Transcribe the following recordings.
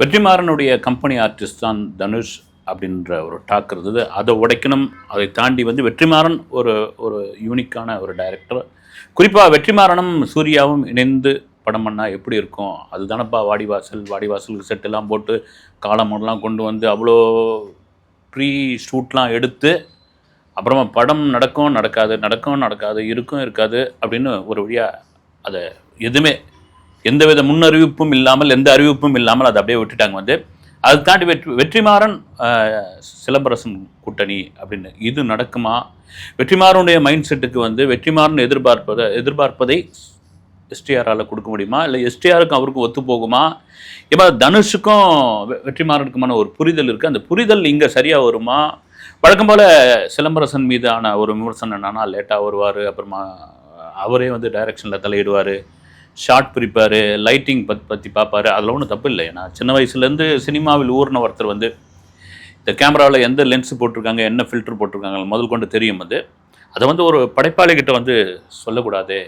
வெற்றிமாறனுடைய company artist தான் தனுஷ் அப்படின்ற ஒரு டாக் இருந்தது. அதை உடைக்கணும் அதை தாண்டி வந்து வெற்றிமாறன் ஒரு ஒரு யூனிக்கான ஒரு டைரக்டர் குறிப்பாக வெற்றிமாறனும் சூர்யாவும் இணைந்து படம் பண்ணால் எப்படி இருக்கும்? அதுதானப்பா வாடிவாசல் வாடிவாசலுக்கு செட்டெல்லாம் போட்டு காலமெல்லாம் கொண்டு வந்து அவ்வளோ ப்ரீ ஷூட்லாம் எடுத்து அப்புறமா படம் நடக்கும் நடக்காது நடக்கும் நடக்காது இருக்கும் இருக்காது அப்படின்னு ஒரு வழியாக அதை எதுவுமே எந்தவித முன்னறிவிப்பும் இல்லாமல் எந்த அறிவிப்பும் இல்லாமல் அதை அப்படியே விட்டுட்டாங்க. வந்து அது தாண்டி வெற்றி வெற்றிமாறன் சிலம்பரசன் கூட்டணி அப்படின்னு இது நடக்குமா? வெற்றிமாறனுடைய மைண்ட் செட்டுக்கு வந்து வெற்றிமாறன் எதிர்பார்ப்பதை எதிர்பார்ப்பதை எஸ்டிஆரால் கொடுக்க முடியுமா? இல்லை எஸ்டிஆருக்கும் அவருக்கும் ஒத்து போகுமா? இப்போ தனுஷுக்கும் வெ- வெற்றிமாறனுக்குமான ஒரு புரிதல் இருக்குது அந்த புரிதல் இங்கே சரியாக வருமா? வழக்கம் போல் சிலம்பரசன் மீதான ஒரு விமர்சனம் என்னன்னா லேட்டாக வருவார்? அப்புறமா அவரே வந்து டைரக்ஷனில் தலையிடுவார். ஷார்ட் பிரிப்பார் லைட்டிங் பத் பற்றி பார்ப்பார் அதில் ஒன்றும் தப்பு இல்லை. ஏன்னா சின்ன வயசுலேருந்து சினிமாவில் ஊர்ன ஒருத்தர் வந்து இந்த கேமராவில் எந்த லென்ஸ் போட்டிருக்காங்க என்ன ஃபில்டர் போட்டிருக்காங்க முதல் கொண்டு தெரியும் வந்து அதை வந்து ஒரு படைப்பாளிகிட்ட வந்து சொல்லக்கூடாது.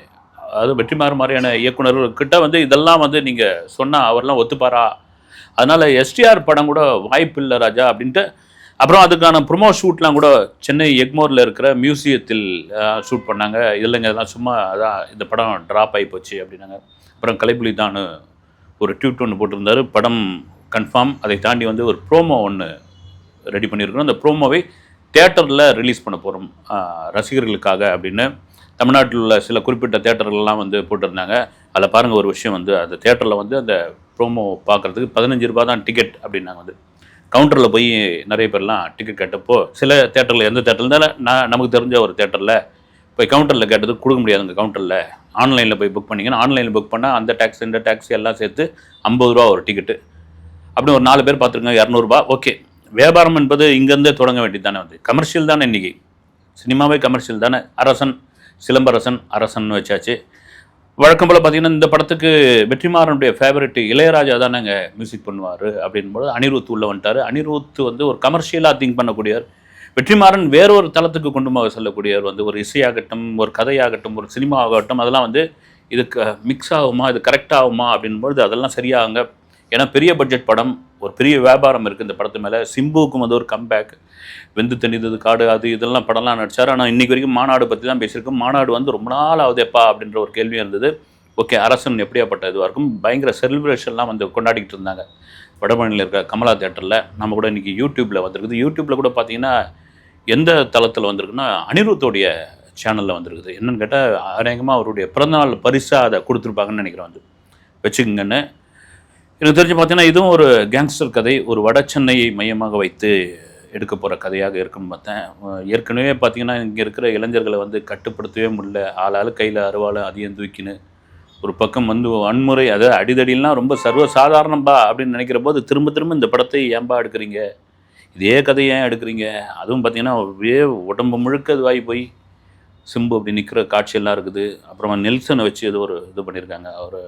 அது வெற்றிமாறு மாதிரியான இயக்குனர்கிட்ட வந்து இதெல்லாம் வந்து நீங்கள் சொன்னால் அவர்லாம் ஒத்துப்பாரா? அதனால் எஸ்டிஆர் படம் கூட வாய்ப்பு இல்லை ராஜா அப்படின்ட்டு அப்புறம் அதுக்கான ப்ரொமோ ஷூட்லாம் கூட சென்னை எக்மோரில் இருக்கிற மியூசியத்தில் ஷூட் பண்ணாங்க. இல்லைங்க இதெல்லாம் சும்மா அதான் இந்த படம் ட்ராப் ஆகி போச்சு அப்படின்னாங்க. அப்புறம் கலைப்புலி தான் ஒரு ட்யூட் ஒன்று போட்டிருந்தாரு. படம் கன்ஃபார்ம் அதை தாண்டி வந்து ஒரு ப்ரோமோ ஒன்று ரெடி பண்ணியிருக்கிறோம். அந்த ப்ரோமோவை தேட்டரில் ரிலீஸ் பண்ண போகிறோம் ரசிகர்களுக்காக அப்படின்னு. தமிழ்நாட்டில் உள்ள சில குறிப்பிட்ட தேட்டர்கள்லாம் வந்து போட்டிருந்தாங்க. அதில் பாருங்கள் ஒரு விஷயம் வந்து அந்த தேட்டரில் வந்து அந்த ப்ரோமோ பார்க்குறதுக்கு பதினஞ்சு ரூபா தான் டிக்கெட் அப்படின்னாங்க வந்து. கவுண்டரில் போய் நிறைய பேர்லாம் டிக்கெட் கேட்டப்போ சில தேட்டரில் எந்த தேட்டரில் நான் நமக்கு தெரிஞ்ச ஒரு தேட்டரில் போய் கவுண்டரில் கேட்டது கொடுக்க முடியாதுங்க கவுண்டரில் ஆன்லைனில் போய் புக் பண்ணிங்கன்னா ஆன்லைனில் புக் பண்ணால் அந்த டேக்ஸ் இந்த டேக்ஸ் எல்லாம் சேர்த்து ஐம்பது ரூபா ஒரு டிக்கெட்டு அப்படி ஒரு நாலு பேர் பார்த்துருங்க இரநூறுபா ஓகே வியாபாரம் என்பது இங்கேருந்தே தொடங்க வேண்டியது தானே வந்து கமர்ஷியல் தானே இன்றைக்கி சினிமாவே கமர்ஷியல் தானே. அரசன் சிலம்பரசன் அரசன் வச்சாச்சு. வழக்கம் போல் பார்த்தீங்கன்னா இந்த படத்துக்கு வெற்றிமாறனுடைய ஃபேவரட் இளையராஜா தானேங்க மியூசிக் பண்ணுவார் அப்படின்போது அனிருத் உள்ள வந்துட்டார். அனிருத் வந்து ஒரு கமர்ஷியலாக திங்க் பண்ணக்கூடியவர். வெற்றிமாறன் வேறொரு தளத்துக்கு கொண்டு போக செல்லக்கூடியவர் வந்து ஒரு இசையாகட்டும் ஒரு கதையாகட்டும் ஒரு சினிமா ஆகட்டும் அதெல்லாம் வந்து இதுக்கு மிக்ஸ் ஆகுமா இது கரெக்ட் ஆகுமா அப்படின்பொழுது அதெல்லாம் சரியாக ஏன்னா பெரிய பட்ஜெட் படம் ஒரு பெரிய வியாபாரம் இருக்குது இந்த படத்து மேலே. சிம்புவுக்கும் வந்து ஒரு கம்பேக் வெந்து தணிந்தது காடு அது இதெல்லாம் படம்லாம் நடிச்சார். ஆனால் இன்றைக்கி வரைக்கும் மாநாடு பற்றி தான் பேசியிருக்கோம். மாநாடு வந்து ரொம்ப நாள் ஆகுதேப்பா அப்படின்ற ஒரு கேள்வி இருந்தது. ஓகே அரசன் எப்படியாப்பட்ட இதுவாக இருக்கும்? பயங்கர செலிப்ரேஷன்லாம் வந்து கொண்டாடிக்கிட்டு இருந்தாங்க. வடபழனியில் இருக்கிற கமலா தேட்டரில் நம்ம கூட இன்றைக்கி யூடியூப்பில் வந்திருக்குது. யூடியூப்பில் கூட பார்த்தீங்கன்னா எந்த தளத்தில் வந்திருக்குன்னா அனிருத்தோடைய சேனலில் வந்திருக்குது. என்னென்னு கேட்டால் அநேகமாக அவருடைய பிறந்தநாள் பரிசாக அதை கொடுத்துருப்பாங்கன்னு நினைக்கிறேன் வந்து. வச்சுக்கோங்கன்னு. எனக்கு தெரிஞ்சு பார்த்தீங்கன்னா இதுவும் ஒரு கேங்ஸ்டர் கதை ஒரு வட சென்னையை மையமாக வைத்து எடுக்க போகிற கதையாக இருக்குன்னு பார்த்தேன். ஏற்கனவே பார்த்தீங்கன்னா இங்கே இருக்கிற இளைஞர்களை வந்து கட்டுப்படுத்தவே முடியல. ஆளால் கையில் அருவாள் அதிகம் தூக்கின்னு ஒரு பக்கம் வந்து வன்முறை அதாவது அடிதடிலாம் ரொம்ப சர்வ சாதாரணம்பா அப்படின்னு நினைக்கிற போது திரும்ப திரும்ப இந்த படத்தை ஏன்பா எடுக்கிறீங்க? இதே கதையை ஏன் எடுக்கிறீங்க? அதுவும் பார்த்தீங்கன்னா ஒரே உடம்பு முழுக்க இதுவாகி போய் சிம்பு அப்படி நிற்கிற காட்சியெல்லாம் இருக்குது. அப்புறமா நெல்சனை வச்சு ஏதோ ஒரு இது பண்ணியிருக்காங்க. அவர்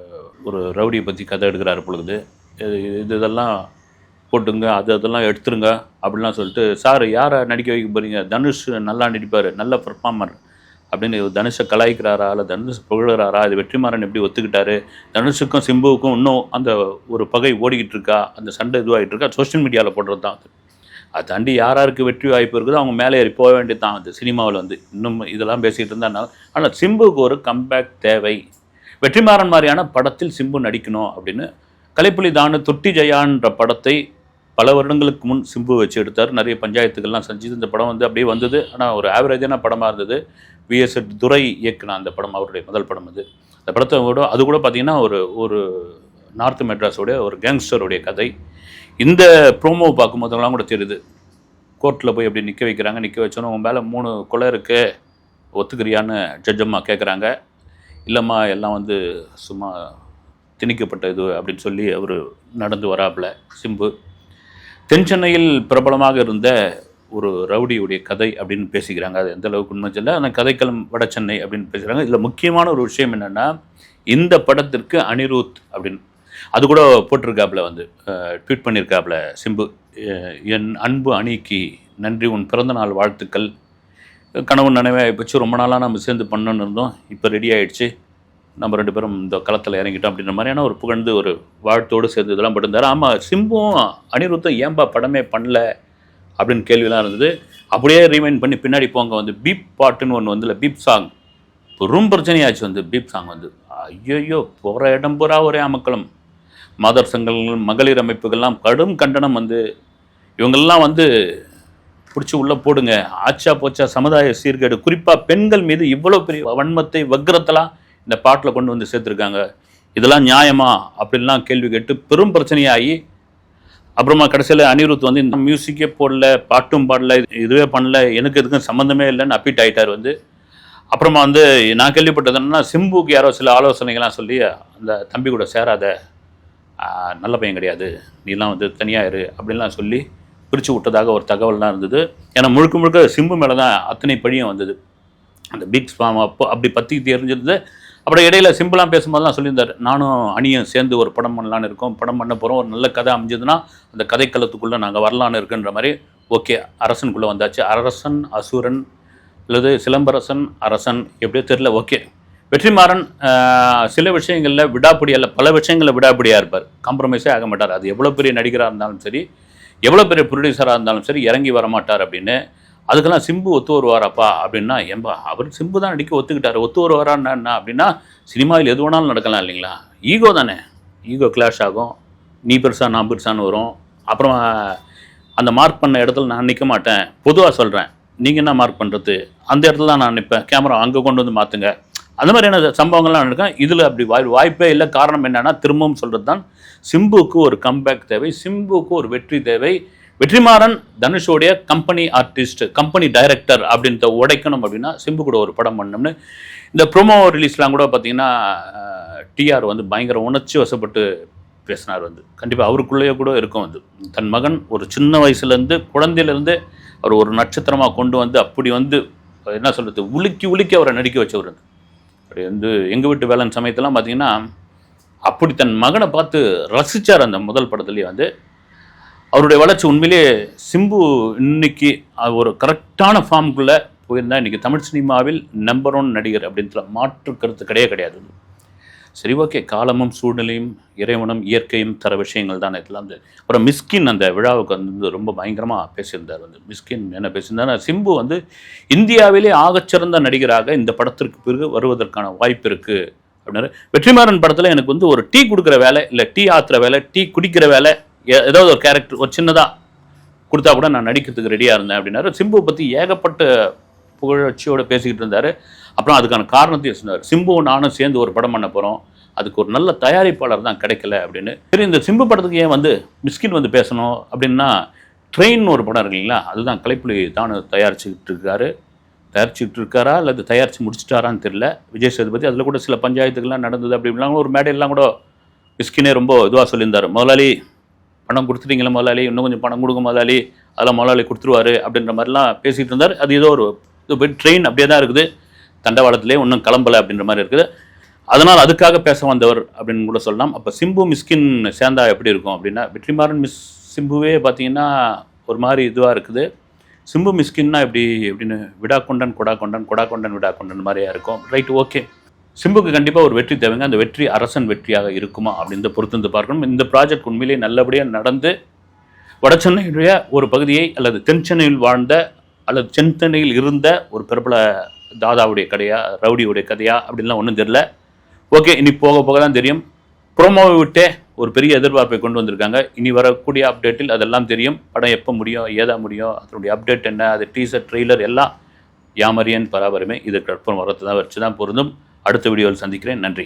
ஒரு ரவுடியை பற்றி கதை எடுக்கிறாரு பொழுது. இது இது இதெல்லாம் போட்டுங்க அது அதெல்லாம் எடுத்துருங்க அப்படிலாம் சொல்லிட்டு சார் யாரை நடிக்க வைக்க போகிறீங்க தனுஷ் நல்லா நடிப்பார் நல்ல பர்ஃபார்மர் அப்படின்னு தனுஷை கலாய்க்கிறாரா இல்லை தனுஷ் புகழுறாரா இது வெற்றிமாறன் எப்படி ஒத்துக்கிட்டாரு? தனுஷுக்கும் சிம்புவுக்கும் இன்னும் அந்த ஒரு பகை ஓடிக்கிட்டு இருக்கா? அந்த சண்டை இதுவாகிட்டு இருக்கா? சோஷியல் மீடியாவில் போடுறது தான் அது அதை தாண்டி யார் யாருக்கு வெற்றி வாய்ப்பு இருக்குதோ அவங்க மேலே ஏறி போக வேண்டியது தான். அது சினிமாவில் வந்து இன்னும் இதெல்லாம் பேசிகிட்டு இருந்தால் ஆனால் சிம்புக்கு ஒரு கம்பேக் தேவை. வெற்றிமாறன் மாதிரியான படத்தில் சிம்பு நடிக்கணும் அப்படின்னு கலைப்புலி தானு தொட்டி ஜெயான்ற படத்தை பல வருடங்களுக்கு முன் சிம்பு வச்சு எடுத்தார். நிறைய பஞ்சாயத்துக்கள்லாம் செஞ்சு இந்த படம் வந்து அப்படியே வந்தது. ஆனால் ஒரு ஆவரேஜான படமாக இருந்தது. விஎஸ் துரை இயக்குனா அந்த படம் அவருடைய முதல் படம் அது. அந்த படத்தை கூட அது கூட பார்த்திங்கன்னா ஒரு ஒரு நார்த் மெட்ராஸோடைய ஒரு கேங்ஸ்டருடைய கதை. இந்த ப்ரோமோவை பார்க்கும்போதெல்லாம் கூட தெரியுது. கோர்ட்டில் போய் அப்படி நிற்க வைக்கிறாங்க நிற்க வச்சோன்னு உன் மேலே மூணு கொலை இருக்குது ஒத்துக்கிறியான்னு ஜட்ஜம்மா கேட்குறாங்க இல்லைம்மா எல்லாம் வந்து சும்மா திணிக்கப்பட்ட இது அப்படின்னு சொல்லி அவர் நடந்து வராப்புல சிம்பு. தென் சென்னையில் பிரபலமாக இருந்த ஒரு ரவுடியுடைய கதை அப்படின்னு பேசிக்கிறாங்க. அது எந்த அளவுக்கு உண்மை இல்லை ஆனால் கதைக்களம் வட சென்னை அப்படின்னு பேசுகிறாங்க இதில் முக்கியமான ஒரு விஷயம் என்னென்னா இந்த படத்திற்கு அனிருத் அப்படின்னு அது கூட போட்டிருக்காப்புல வந்து ட்வீட் பண்ணியிருக்காப்புல சிம்பு என் அன்பு அணிக்கு நன்றி உன் பிறந்தநாள் வாழ்த்துக்கள். கனவு நினைவே ஆகிப்போச்சு ரொம்ப நாளாக நம்ம சேர்ந்து பண்ணணுன்னு இருந்தோம். இப்போ ரெடி ஆகிடுச்சு நம்ம ரெண்டு பேரும் இந்த களத்தில் இறங்கிட்டோம் அப்படின்ற மாதிரியான ஒரு புகழ்ந்து ஒரு வாழ்த்தோடு சேர்ந்து இதெல்லாம் பட்டிருந்தார். ஆமாம் சிம்பும் அனிருத்தும் ஏன்பா படமே பண்ணல? அப்படின்னு கேள்விலாம் இருந்தது. அப்படியே ரீமைண்ட் பண்ணி பின்னாடி போங்க வந்து பீப் பாட்டுன்னு ஒன்று வந்துல பீப் சாங் பெரும் பிரச்சனையாச்சு வந்து பீப் சாங் வந்து. ஐயோ போகிற இடம் பூரா ஒரே அமக்கலம். மாதர் சங்கங்கள் மகளிர் அமைப்புகள்லாம் கடும் கண்டனம் வந்து இவங்கெல்லாம் வந்து பிடிச்சி உள்ளே போடுங்க. ஆச்சா போச்சா சமுதாய சீர்கேடு. குறிப்பாக பெண்கள் மீது இவ்வளோ பெரிய வன்மத்தை வக்ரத்தெல்லாம் இந்த பாட்டில் கொண்டு வந்து சேர்த்துருக்காங்க. இதெல்லாம் நியாயமா அப்படின்லாம் கேள்வி கேட்டு பெரும் பிரச்சனையாகி அப்புறமா கடைசியில் அனிருத் வந்து இந்த மியூசிக்கே போடல பாட்டும் பாடல இது- இதுவே பண்ணல எனக்கு எதுக்கும் சம்மந்தமே இல்லைன்னு அப்பீட் ஆகிட்டார் வந்து. அப்புறமா வந்து நான் கேள்விப்பட்டது என்னன்னா சிம்புக்கு யாரோ சில ஆலோசனைகள்லாம் சொல்லி அந்த தம்பி கூட சேராத நல்ல பையன் கிடையாது. நீலாம் வந்து தனியாக இரு அப்படின்லாம் சொல்லி பிரித்து விட்டதாக ஒரு தகவல்லாம் இருந்தது. ஏன்னா முழுக்க முழுக்க சிம்பு மேலே தான் அத்தனை பழியும் வந்தது. அந்த பிக் ஸ்பாம் அப்போ அப்படி பற்றி தெரிஞ்சிருந்து அப்புறம் இடையில சிம்பிளாக பேசும்போதெல்லாம் சொல்லியிருந்தார். நானும் அணியும் சேர்ந்து ஒரு படம் பண்ணலான்னு இருக்கோம். படம் பண்ண போகிறோம் ஒரு நல்ல கதை அமைஞ்சதுன்னா அந்த கதைக்களத்துக்குள்ளே நாங்கள் வரலான்னு இருக்குன்ற மாதிரி ஓகே அரசனுக்குள்ளே வந்தாச்சு. அரசன் அசுரன் அல்லது சிலம்பரசன் அரசன் எப்படியோ தெரில ஓகே வெற்றிமாறன் சில விஷயங்களில் விடாப்பிடி அல்ல பல விஷயங்களில் விடாப்பிடியாக இருப்பார். காம்ப்ரமைஸே ஆக மாட்டார். அது எவ்வளோ பெரிய நடிகராக இருந்தாலும் சரி எவ்வளோ பெரிய ப்ரொடியூசராக இருந்தாலும் சரி இறங்கி வர மாட்டார் அப்படின்னு. அதுக்கெல்லாம் சிம்பு ஒத்து வருவாராப்பா அப்படின்னா எம்பா அவர் சிம்பு தான் நடிக்க ஒத்துக்கிட்டார். ஒத்து வருவாரான்னா என்ன அப்படின்னா சினிமாவில் எது வேணாலும் நடக்கலாம் இல்லைங்களா? ஈகோ தானே. ஈகோ கிளாஷ் ஆகும். நீ பெருசா நான் பெருசான்னு வரும். அப்புறம் அந்த மார்க் பண்ண இடத்துல நான் நிற்க மாட்டேன். பொதுவாக சொல்கிறேன் நீங்கள் என்ன மார்க் பண்ணுறது அந்த இடத்துல தான் நான் நிற்பேன் கேமரா அங்கே கொண்டு வந்து மாற்றுங்க அந்த மாதிரியான சம்பவங்கள்லாம் நடக்கும் இதில் அப்படி வாய் வாய்ப்பே இல்லை. காரணம் என்னன்னா திரும்பவும் சொல்கிறது தான் சிம்புக்கு ஒரு கம்பேக் தேவை. சிம்புக்கு ஒரு வெற்றி தேவை. வெற்றிமாறன் தனுஷோடைய கம்பெனி ஆர்டிஸ்ட் கம்பெனி டைரக்டர் அப்படின்றத உடைக்கணும் அப்படின்னா சிம்பு கூட ஒரு படம் பண்ணோம்னு இந்த ப்ரோமோ ரிலீஸ்லாம் கூட பார்த்தீங்கன்னா டிஆர் வந்து பயங்கர உணர்ச்சி வசப்பட்டு பேசினார் வந்து. கண்டிப்பாக அவருக்குள்ளேயே கூட இருக்கும் வந்து தன் மகன் ஒரு சின்ன வயசுலேருந்து குழந்தையிலேருந்து அவர் ஒரு நட்சத்திரமாக கொண்டு வந்து அப்படி வந்து என்ன சொல்கிறது உலுக்கி உலுக்கி அவரை நடிக்க வச்சவர் வந்து வந்து எங்கள் வீட்டு வேலன் சமயத்தெல்லாம் பார்த்தீங்கன்னா அப்படி தன் மகனை பார்த்து ரசித்தார் அந்த முதல் படத்துலேயே வந்து. அவருடைய வளர்ச்சி உண்மையிலேயே சிம்பு இன்னைக்கு ஒரு கரெக்டான ஃபார்முக்குள்ளே போயிருந்தா இன்னைக்கு தமிழ் சினிமாவில் நம்பர் ஒன் நடிகர் அப்படின்ற மாற்று கருத்து கிடையாது கிடையாது. சரி ஓகே. காலமும் சூழ்நிலையும் இறைவனும் இயற்கையும் தர விஷயங்கள் தான் இதெல்லாம் வந்து. அப்புறம் மிஸ்கின் அந்த விழாவுக்கு வந்து ரொம்ப பயங்கரமாக பேசியிருந்தார் வந்து. மிஸ்கின் என்ன பேசியிருந்தார் சிம்பு வந்து இந்தியாவிலே ஆகச்சிறந்த நடிகராக இந்த படத்திற்கு பிறகு வருவதற்கான வாய்ப்பு இருக்குது அப்படின்னாரு. வெற்றிமாறன் படத்தில் எனக்கு வந்து ஒரு டீ கொடுக்குற வேலை இல்லை டீ ஆத்துற வேலை டீ குடிக்கிற வேலை ஏ- ஏதாவது ஒரு கேரக்டர் ஒரு சின்னதாக கொடுத்தா கூட நான் நடிக்கிறதுக்கு ரெடியாக இருந்தேன் அப்படின்னாரு. சிம்புவை பற்றி ஏகப்பட்ட புகழ்ச்சியோடு பேசிக்கிட்டு இருந்தார். அப்புறம் அதுக்கான காரணத்தையும் சொன்னார். சிம்பு நானும் சேர்ந்து ஒரு படம் பண்ண போகிறோம் அதுக்கு ஒரு நல்ல தயாரிப்பாளர் தான் கிடைக்கல அப்படின்னு. சரி இந்த சிம்பு படத்துக்கு ஏன் வந்து மிஸ்கின் வந்து பேசணும் அப்படின்னா ட்ரெயின் ஒரு படம் இருக்குங்களா இல்லைங்களா? அதுதான் கலைப்புலி தான் தயாரிச்சுக்கிட்டு இருக்காரு. தயாரிச்சுக்கிட்டு இருக்காரா? அல்லது தயாரித்து முடிச்சிட்டாரான்னு தெரியல. விஜய் சேதுபதி அதில் கூட சில பஞ்சாயத்துக்கெல்லாம் நடந்தது அப்படி இப்படிலாம். ஒரு மேடையெல்லாம் கூட மிஸ்கினே ரொம்ப இதுவாக சொல்லியிருந்தார். முதலாளி பணம் கொடுத்துட்டீங்களா முதலாளி? இன்னும் கொஞ்சம் பணம் கொடுங்க முதலாளி. அதெல்லாம் முதலாளி கொடுத்துருவாரு. அப்படின்ற மாதிரிலாம் பேசிகிட்டு இருந்தார். அது ஏதோ ஒரு இது ட்ரெயின் அப்படியே தான் இருக்குது. தண்டவாளத்திலே இன்னும் கிளம்பலை அப்படின்ற மாதிரி இருக்குது. அதனால் அதுக்காக பேச வந்தவர் அப்படின்னு கூட சொல்லலாம். அப்போ சிம்பு மிஸ்கின் சேர்ந்தா எப்படி இருக்கும் அப்படின்னா வெற்றிமாறன் மிஸ் சிம்புவே பார்த்தீங்கன்னா ஒரு மாதிரி இதுவாக இருக்குது. சிம்பு மிஸ்கின்னா எப்படி எப்படின்னு விடா கொண்டன் கொடா கொண்டன் கொடா கொண்டன் விடா கொண்டன் மாதிரியா இருக்கும். ரைட் ஓகே சிம்புக்கு கண்டிப்பாக ஒரு வெற்றி தேவைங்க. அந்த வெற்றி அரசன் வெற்றியாக இருக்குமா அப்படின்னு பொறுத்து வந்து பார்க்கணும். இந்த ப்ராஜெக்ட் உண்மையிலேயே நல்லபடியாக நடந்து வடசென்னையுடைய ஒரு பகுதியை அல்லது தென் சென்னையில் வாழ்ந்த அல்லது தென் சென்னையில் இருந்த ஒரு பிரபல தாதாவுடைய கதையா ரவுடியுடைய கதையா அப்படின்லாம் ஒன்றும் தெரியல. ஓகே இனி போக போக தான் தெரியும். ப்ரோமோவை விட்டே ஒரு பெரிய எதிர்பார்ப்பை கொண்டு வந்திருக்காங்க. இனி வரக்கூடிய அப்டேட்டில் அதெல்லாம் தெரியும். படம் எப்போ முடியும் ஏதா முடியும் அதனுடைய அப்டேட் என்ன அது டீசர் ட்ரெய்லர் எல்லாம் யாமரியன் பராபரமே இது கற்பம் வரத்தை தான் வச்சு தான் பொருந்தும். அடுத்த வீடியோவில் சந்திக்கிறேன். நன்றி.